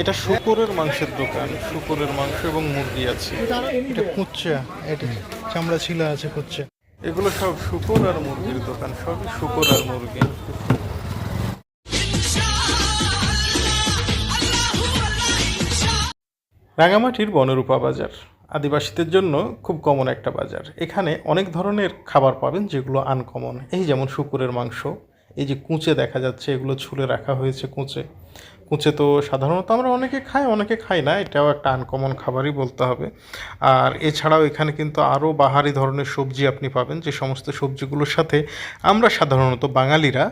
এটা শুকরের মাংসের দোকান শুকরের মাংস এবং মুরগি আছে। এটা কুচ্চা এটা চামড়া ছিলা আছে কুচ্চা এগুলো সব শুকর আর মুরগির দোকান সবই শুকর আর মুরগি। রাঙামাটির বনরূপা বাজার আদিবাসীদের জন্য খুব কমন একটা বাজার। এখানে অনেক ধরনের খাবার পাবেন যেগুলো আনকমন এই যেমন শুকুরের মাংস এই যে কুঁচে দেখা যাচ্ছে, এগুলো ছুলে রাখা হয়েছে কুঁচে। কুঁচে তো সাধারণত আমরা অনেকে খাই অনেকে খাই না, এটাও একটা আনকমন খাবারই বলতে হবে। আর এছাড়াও এখানে কিন্তু আরও বাহারি ধরনের সবজি আপনি পাবেন, যে সমস্ত সবজিগুলোর সাথে আমরা সাধারণত বাঙালিরা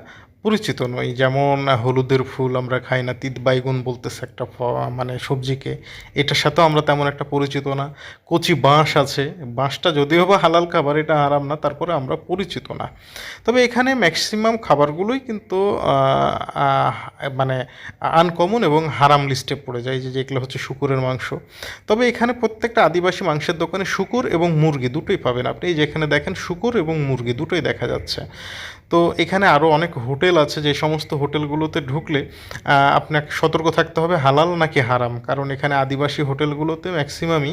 পরিচিত নই। যেমন হলুদের ফুল আমরা খাই না, তিত বাইগুন বলতেছে একটা মানে সবজিকে। এটার সাথেও আমরা তেমন একটা পরিচিত না। কচি বাঁশ আছে। বাঁশটা যদিও বা হালাল খাবার, এটা আরাম না, তারপরে আমরা পরিচিত না। তবে এখানে ম্যাক্সিমাম খাবারগুলোই কিন্তু মানে আনকমন এবং হারাম লিস্টে পড়ে যায়। যে, যেগুলো হচ্ছে শুকুরের মাংস। তবে এখানে প্রত্যেকটা আদিবাসী মাংসের দোকানে শুকুর এবং মুরগি দুটোই পাবেন। আপনি যেখানে দেখেন শুকুর এবং মুরগি দুটোই দেখা যাচ্ছে। তো এখানে আরও অনেক হোটেল আছে, যে সমস্ত হোটেলগুলোতে ঢুকলে আপনাকে সতর্ক থাকতে হবে, হালাল নাকি হারাম? কারণ এখানে আদিবাসী হোটেলগুলোতে ম্যাক্সিমামই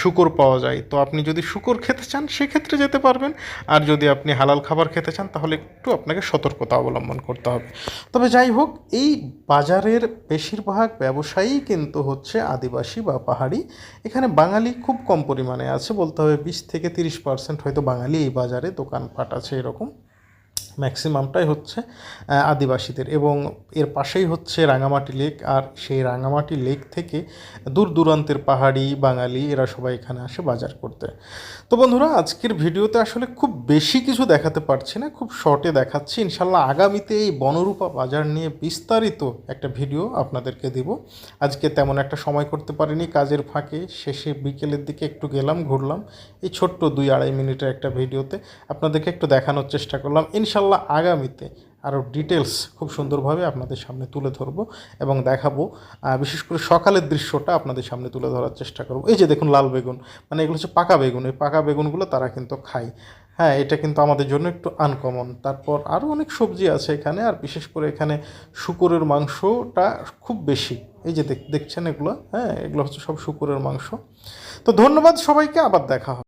শুকর পাওয়া যায়। তো আপনি যদি শুকর খেতে চান, সেক্ষেত্রে যেতে পারবেন। আর যদি আপনি হালাল খাবার খেতে চান, তাহলে একটু আপনাকে সতর্কতা অবলম্বন করতে হবে। তবে যাই হোক, এই বাজারের বেশিরভাগ ব্যবসায়ী কিন্তু হচ্ছে আদিবাসী বা পাহাড়ি। এখানে বাঙালি খুব কম পরিমাণে আছে, বলতে হবে বিশ থেকে তিরিশ পার্সেন্ট হয়তো বাঙালি এই বাজারে দোকানপাট আছে এরকম। ম্যাক্সিমামটাই হচ্ছে আদিবাসীদের। এবং এর পাশেই হচ্ছে রাঙামাটি লেক, আর সেই রাঙামাটি লেক থেকে দূর দূরান্তের পাহাড়ি বাঙালি এরা সবাই এখানে আসে বাজার করতে। তো বন্ধুরা, আজকের ভিডিওতে আসলে খুব বেশি কিছু দেখাতে পারছি না, খুব শর্টে দেখাচ্ছি। ইনশাল্লাহ আগামীতে এই বনরূপা বাজার নিয়ে বিস্তারিত একটা ভিডিও আপনাদেরকে দিব। আজকে তেমন একটা সময় করতে পারিনি, কাজের ফাঁকে শেষে বিকেলের দিকে একটু গেলাম, ঘুরলাম। এই ছোট্ট দুই আড়াই মিনিটের একটা ভিডিওতে আপনাদেরকে একটু দেখানোর চেষ্টা করলাম। ইনশাল্লাহ আগামীতে আরও ডিটেলস খুব সুন্দরভাবে আপনাদের সামনে তুলে ধরবো এবং দেখাবো। বিশেষ করে সকালের দৃশ্যটা আপনাদের সামনে তুলে ধরার চেষ্টা করব। এই যে দেখুন লাল বেগুন মানে এগুলো হচ্ছে পাকা বেগুন। এই পাকা বেগুনগুলো তারা কিন্তু খায়। হ্যাঁ এটা কিন্তু আমাদের জন্য একটু আনকমন তারপর আরও অনেক সবজি আছে এখানে, আর বিশেষ করে এখানে শুকুরের মাংসটা খুব বেশি। এই যে দেখ- দেখছেন এগুলো? হ্যাঁ এগুলো হচ্ছে সব শুকুরের মাংস। তো ধন্যবাদ সবাইকে, আবার দেখা হবে।